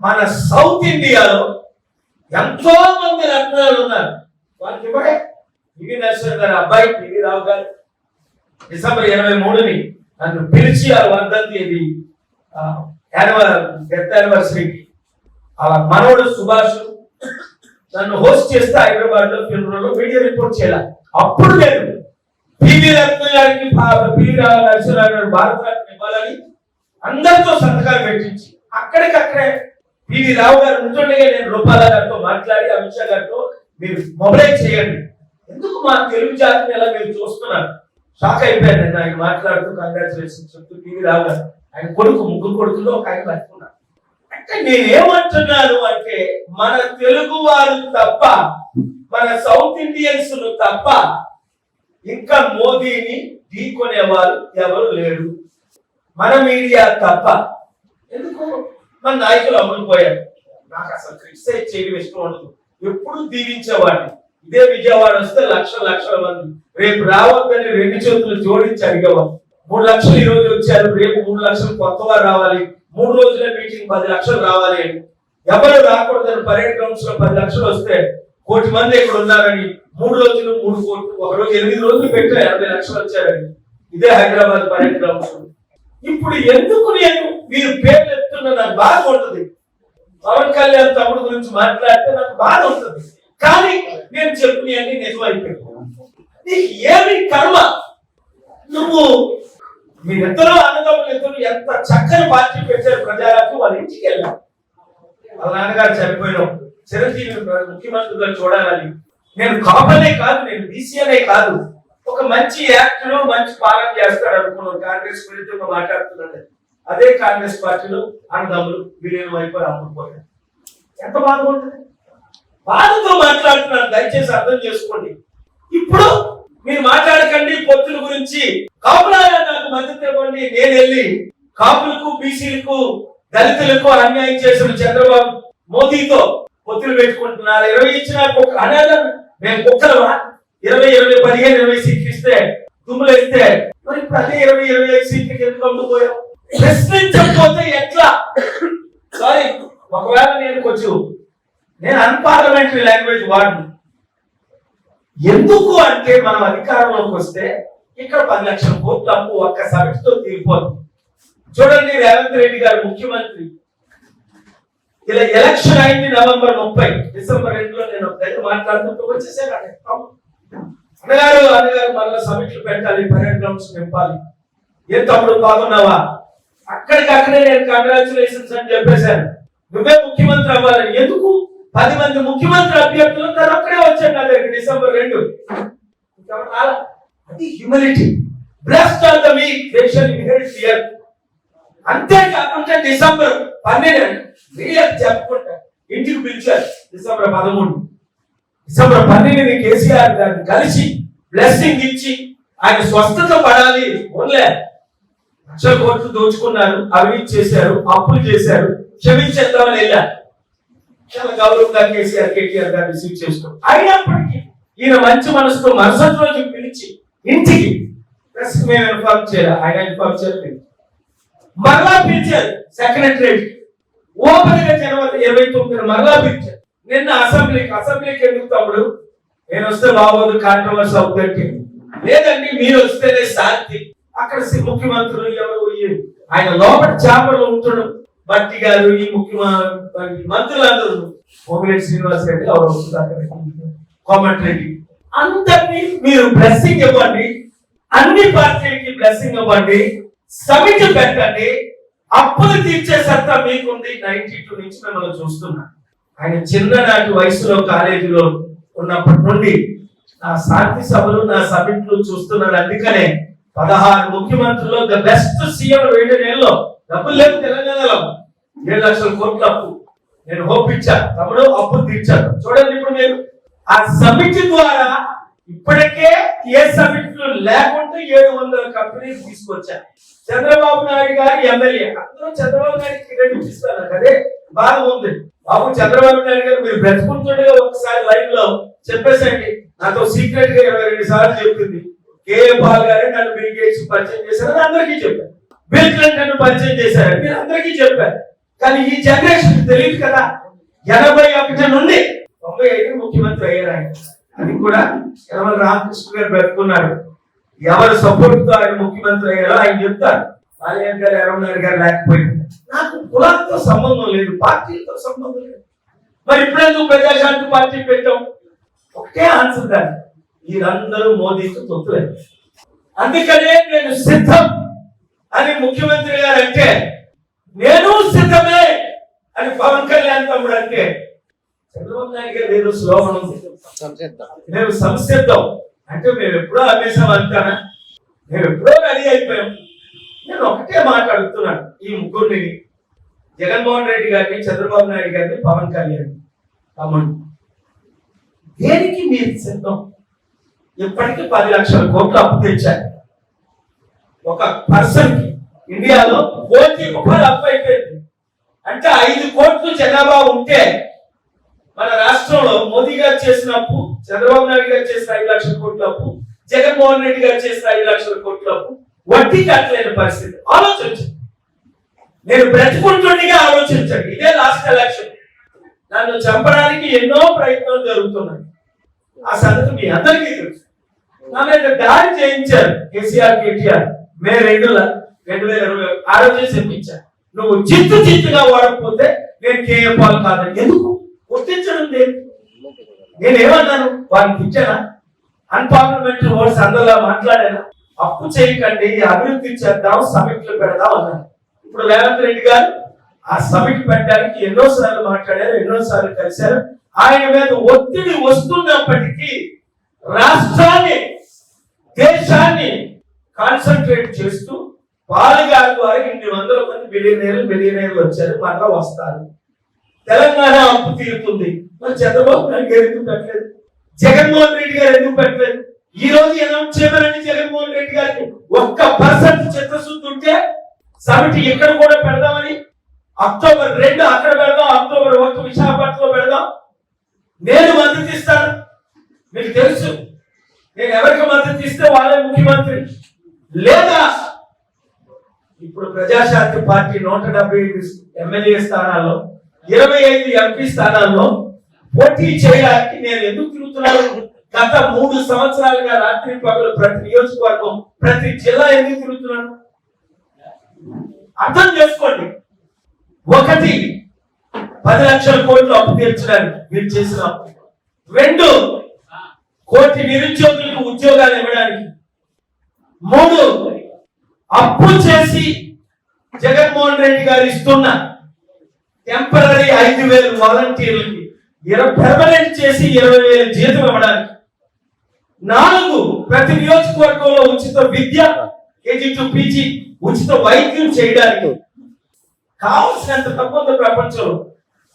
మన సౌత్ ఇండియాలో ఎంతో మంది రత్నాలు ఉన్నారు. వారికి ఇవ్వడే. పివి నరసింహ గారి అబ్బాయి పివి రావు గారు. డిసెంబర్ ఇరవై మూడుని నన్ను పిలిచి ఆ వర్ధంతి ఇది డెత్ యానివర్సరీకి ఆ మనవడు సుభాష్ నన్ను హోస్ట్ చేస్తే హైదరాబాద్లో ఫిల్మ్ మీడియా రిపోర్ట్ చేయాలి. అప్పుడు నేను పివి రత్న గారికి పివి నరసింహరావు గారు భారత రత్న ఇవ్వాలని అందరితో సంతకాలు పెట్టించి అక్కడికక్కడే పివి రావు గారు ఉంటుండగా నేను రూపాల గారితో మాట్లాడి అమిత్ షా గారితో మీరు మొబైలైజ్ చేయండి. ఎందుకు మా తెలుగు జాతిని ఎలా మీరు చూస్తున్నారు? షాక్ అయిపోయాను నేను ఆయన మాట్లాడుతూ కంగ్రాచులేషన్ చెప్తూ పివి రావు గారు. ఆయన కొడుకు ముగ్గురు కొడుకులో ఒక ఆయన పట్టుకున్నారు అంటే నేనేమంటున్నాను అంటే మన తెలుగు వారు తప్ప మన సౌత్ ఇండియన్స్ తప్ప ఇంకా మోదీని ఢీకొనేవారు ఎవరు లేరు. మన మీడియా తప్ప. ఎందుకు? మన నాయకులు అమ్ముడుపోయారు నాకు అసలు క్రిటిసైజ్ చేయడం ఇష్టం ఉండదు. ఎప్పుడు దీవించేవాడిని. ఇదే విజయవాడ వస్తే లక్షల లక్షల మంది. రేపు రావద్దని రెండు చేతులు జోడించి అడిగేవాడు. మూడు లక్షలు ఈ రోజు వచ్చారు. రేపు మూడు లక్షలు కొత్త వారు రావాలి. మూడు రోజుల మీటింగ్ పది లక్షలు రావాలి అని. ఎవరు రాకూడదని పరేడ్ గ్రౌండ్స్లో పది లక్షలు వస్తే కోటి మంది ఇక్కడ ఉన్నారని మూడు రోజులు మూడు కోట్లు ఒక రోజు ఎనిమిది రోజులు పెట్టారు ఎనభై లక్షలు వచ్చారని. ఇదే హైదరాబాద్ పరేడ్ గ్రౌండ్స్. ఇప్పుడు ఎందుకు నేను మీరు పేర్లు ఎత్తున్న నాకు బాధ ఉంటుంది. పవన్ కళ్యాణ్ తమ్ముడు గురించి మాట్లాడితే నాకు బాధ ఉంటుంది. కానీ నేను చెప్పిన అన్ని నిజమైపోయింది నీకు ఏమి కర్మ? నువ్వు మీరిద్దరూ అన్నదమ్ములు ఇద్దరు ఎంత చక్కని పార్టీ పెట్టారు ప్రజలకు వాళ్ళ ఇంటికి వెళ్ళాం వాళ్ళ నాన్నగారు చనిపోయినాం చిరంజీవి ముఖ్యమంత్రిగా చూడాలని. నేను కాపనే కాదు నేను బీసీఎనే కాదు. ఒక మంచి యాక్టర్ మంచి పాలన చేస్తాడు అనుకున్నాను కాంగ్రెస్ గురించి మాట్లాడుతున్నాను అదే కాంగ్రెస్ పార్టీలో అన్నదమ్ములు విలీనం అయిపోయి అమ్ముకుపోయారు ఎంత బాధ ఉంటుంది. బాధతో మాట్లాడుతున్నాను దయచేసి అర్థం చేసుకోండి. ఇప్పుడు మీరు మాట్లాడకండి పొత్తుల గురించి. కాపులాగా నాకు మద్దతు ఇవ్వండి. నేను వెళ్ళి కాపులకు బీసీలకు దళితులకు అన్యాయం చేసిన చంద్రబాబు మోదీతో పొత్తులు పెట్టుకుంటున్నారు. ఇరవై ఇచ్చిన కుక్క అనేది మేము కుక్కలమా ఇరవై ఇరవై పదిహేను ఇరవై సీట్లు ఇస్తే తుమ్ములు ఇస్తే మరి ప్రతి ఇరవై ఇరవై ఐదు సీట్లకి ఎందుకు అమ్ముకుపోయాం ప్రశ్నించకపోతే ఎట్లా? సారీ ఒకవేళ నేను కొంచెం నేను అన్పార్లమెంటరీ లాంగ్వేజ్ వాడను. ఎందుకు అంటే మనం అధికారంలోకి వస్తే ఇక్కడ పది లక్షల కోట్ల అప్పు ఒక్క సమితితో తీరిపోతుంది చూడండి రేవంత్ రెడ్డి గారు ముఖ్యమంత్రి. ఇలా ఎలక్షన్ అయింది నవంబర్ ముప్పై డిసెంబర్ రెండులో నేను ఒక దగ్గర మాట్లాడుతుంటూ వచ్చేసాను అన్నగారు అన్నగారు మళ్ళీ సమిట్లు పెట్టాలి పర్యటన గ్రౌండ్స్ నింపాలి. ఏ తమ్ముడు బాగున్నావా? అక్కడికక్కడే నేను కంగ్రాచులేషన్స్ అని చెప్పేశాను. నువ్వే ముఖ్యమంత్రి అవ్వాలని ఎందుకు? పది మంది ముఖ్యమంత్రి అభ్యర్థులు తను అక్కడే వచ్చాడు నా దగ్గర డిసెంబర్ రెండు. అది humility breast on the weak they shall inherit fear అంతేకాకుండా డిసెంబర్ పన్నెండు మీడియా చెప్పుకుంటా ఇంటికి పిలిచారు డిసెంబర్ పదమూడు. డిసెంబర్ పన్నెండుని కేసీఆర్ గారిని కలిసి బ్లెస్సింగ్ ఇచ్చి ఆయన స్వస్థత పడాలి ఓన్లే. లక్షల కోట్లు దోచుకున్నారు అవినీతి చేశారు అప్పులు చేశారు క్షమించేద్దామని వెళ్ళారు. చాలా గౌరవంగా కేసీఆర్ కేటీఆర్ గారు రిసీవ్ చేసుకో అయినప్పటికీ ఈయన మంచి మనసుతో మరుసటి రోజు పిలిచి ఇంటికి ప్రెస్ మేము ఇన్ఫార్మ్ చేయాలి. ఆయన ఇన్ఫార్మ్ చేయాలి మరలా పిలిచారు సెక్రటరేట్. ఓపెన్గా జనవరి ఇరవై తొమ్మిది మరలా పిలిచారు. నిన్న అసెంబ్లీకి అసెంబ్లీకి ఎందుకు తమ్ముడు? నేను వస్తే బాగోదు కాంట్రవర్సీ అవుతుంది లేదండి మీరు వస్తేనే శాంతి అక్కడ ముఖ్యమంత్రులు ఎవరు ఆయన లోపల చేపలు ఉంటాడు బట్టి గారు ఈ ముఖ్యమంత్రి మంత్రులందరూ. కోమిరెడ్డి శ్రీనివాస్ రెడ్డి ఎవరు కోమటి రెడ్డి. అందరినీ మీరు బ్లెస్సింగ్ ఇవ్వండి. అన్ని పార్టీలకి బ్లెస్సింగ్ ఇవ్వండి. సమితి పెట్టండి. అప్పులు తీర్చే సత్తా మీకుంది. నైన్టీ టూ నుంచి మిమ్మల్ని చూస్తున్నా. ఆయన చిన్ననాటి వయసులో కాలేజీలో ఉన్నప్పటి నుండి నా శాంతి సభలు నా సమిట్లు చూస్తున్నాను అందుకనే పదహారు ముఖ్యమంత్రులు ద బెస్ట్ సీఎం రెండు నెలలో డబ్బులు లేవు తెలంగాణలో. ఏడు లక్షల కోట్ల అప్పు. నేను హోప్ ఇచ్చా. తమ్ముడు అప్పు తీర్చాను చూడండి ఇప్పుడు మీరు. ఆ సమిట్ ద్వారా ఇప్పటికే ఏ సమిట్లు లేకుండా ఏడు వందల కంపెనీలు తీసుకొచ్చారు చంద్రబాబు నాయుడు గారి ఎమ్మెల్యే. అందరూ చంద్రబాబు నాయుడు క్రెడిట్ ఇస్తారు అదే బాధ ఉంది. బాబు చంద్రబాబు నాయుడు గారు మీరు బ్రతుకుంటుండగా ఒకసారి లైవ్లో చెప్పేసండి. నాతో సీక్రెట్గా ఇరవై రెండు సార్లు చెప్తుంది. కేఏ పాల్ గారే నన్ను బిల్ గేట్స్ పరిచయం చేశారని అందరికీ చెప్పారు. బిల్ క్లింటన్ పరిచయం చేశారని మీరు అందరికీ చెప్పారు. కానీ ఈ జనరేషన్ తెలియదు కదా ఎనభై ఒకటి నుండి తొంభై ఐదు ముఖ్యమంత్రి అయ్యారు ఆయన. అది కూడా యనమల రామకృష్ణ గారు పెట్టుకున్నారు ఎవరు సపోర్ట్తో ఆయన ముఖ్యమంత్రి అయ్యారో ఆయన చెప్తారు. బాలయ్య గారు ఎర్రమనాయుడు గారు లేకపోయింది నాకు కులాలతో సంబంధం లేదు పార్టీలతో సంబంధం లేదు. మరి ఇప్పుడెందుకు ప్రజాశాంతి పార్టీ పెట్టాం? ఒకటే ఆన్సర్ దాన్ని మీరందరూ మోదీకి తొత్తులే అందుకనే నేను సిద్ధం అని ముఖ్యమంత్రి గారు అంటే నేను సిద్ధమే అని పవన్ కళ్యాణ్ తమ్ముడు అంటే చంద్రబాబు నాయుడు గారు ఏదో స్లోగన్ ఉంది. మేము సంసిద్ధం. అంటే మేము ఎప్పుడో అమ్మేసాం అంటానా? మేము ఎప్పుడో రెడీ అయిపోయాం. నేను ఒకటే మాట్లాడుతున్నాను ఈ ముగ్గురిని. జగన్మోహన్ రెడ్డి గారిని చంద్రబాబు నాయుడు గారిని పవన్ కళ్యాణ్ తమ్ముడు దేనికి మీరు సిద్ధం? ఇప్పటికీ పది లక్షల కోట్లు అప్పు తెచ్చారు. ఒక పర్సన్కి ఇండియాలో కోటి రూపాయలు అప్పు అయిపోయింది. అంటే ఐదు కోట్లు జనాభా ఉంటే మన రాష్ట్రంలో మోదీ గారు చేసిన అప్పు చంద్రబాబు నాయుడు గారు చేసిన ఐదు లక్షల కోట్ల అప్పు జగన్మోహన్ రెడ్డి గారు చేసిన ఐదు లక్షల కోట్ల అప్పు వడ్డీ కట్టలేని పరిస్థితి. ఆలోచించండి. నేను బ్రతుకుంటుండగా ఆలోచించండి. ఇదే లాస్ట్ ఎలక్షన్ నన్ను చంపడానికి ఎన్నో ప్రయత్నాలు జరుగుతున్నాయి. ఆ సంగతి మీ అందరికీ తెలుసు. నా మీద దాడి చేయించారు కేసీఆర్ కేటీఆర్. మే రెండుల రెండు వేల ఇరవై ఆ రోజే చెప్పించారు నువ్వు చిత్తు చిత్తుగా వాడకపోతే నేను కేఏ పాల్ కాదని. ఎందుకు? గుర్తించడం లేదు. నేనేమన్నాను? వారికి ఇచ్చానా అన్పార్లమెంటరీ ఓట్స్ అందులో మాట్లాడాను? అప్పు చేయకండి అభివృద్ధి చేద్దాం సమిట్లు పెడదాం అన్నాను. ఇప్పుడు రేవంత్ రెడ్డి గారు ఆ సమిట్ పెట్టడానికి ఎన్నో సార్లు మాట్లాడారు ఎన్నో సార్లు కలిశారు. ఆయన మీద ఒత్తిడి వస్తున్నప్పటికీ రాష్ట్రాన్ని దేశాన్ని కాన్సన్ట్రేట్ చేస్తూ పాలగారి ద్వారా ఇన్ని వందల మంది బిలియనీర్లు బిలియనీర్లు వచ్చారు. మళ్ళా వస్తారు. తెలంగాణ అప్పు తీరుతుంది. మరి చంద్రబాబు నాయుడు గారు ఎందుకు పెట్టలేదు? జగన్మోహన్ రెడ్డి గారు ఎందుకు పెట్టలేదు? ఈ రోజు అనౌన్స్ చేయమని జగన్మోహన్ రెడ్డి గారికి. ఒక్క పర్సెంట్ చిత్తశుద్ధి ఉంటే సమిటి ఇక్కడ కూడా పెడదామని అక్టోబర్ రెండు అక్కడ పెడదాం అక్టోబర్ ఒకటి విశాఖపట్నంలో పెడదాం. నేను మద్దతు ఇస్తాను మీకు తెలుసు నేను ఎవరికి మద్దతు ఇస్తే వాళ్ళే ముఖ్యమంత్రి. లేదా ఇప్పుడు ప్రజాశాంతి పార్టీ నూట డెబ్బై ఐదు ఎమ్మెల్యే స్థానాల్లో ఇరవై ఐదు ఎంపీ స్థానాల్లో పోటీ చేయడానికి నేను ఎందుకు తిరుగుతున్నాను? గత మూడు సంవత్సరాలుగా రాత్రి పగలు ప్రతి నియోజకవర్గం ప్రతి జిల్లా ఎందుకు తిరుగుతున్నాను? అర్థం చేసుకోండి. ఒకటి పది లక్షల కోట్లు అప్పు తీర్చడానికి మీరు చేసిన రెండు కోటి నిరుద్యోగులకు ఉద్యోగాలు ఇవ్వడానికి మూడు అప్పు చేసి జగన్మోహన్ రెడ్డి గారు ఇస్తున్న టెంపరీ ఐదు వేలు వాలంటీర్లకి ఇరవై పెర్మనెంట్ చేసి ఇరవై వేలు జీతం ఇవ్వడానికి నాలుగు ప్రతి నియోజకవర్గంలో ఉచిత విద్య కేజీ టు పీజీ ఉచిత వైద్యం చేయడానికి కావలసినంత తక్కువ ప్రపంచంలో.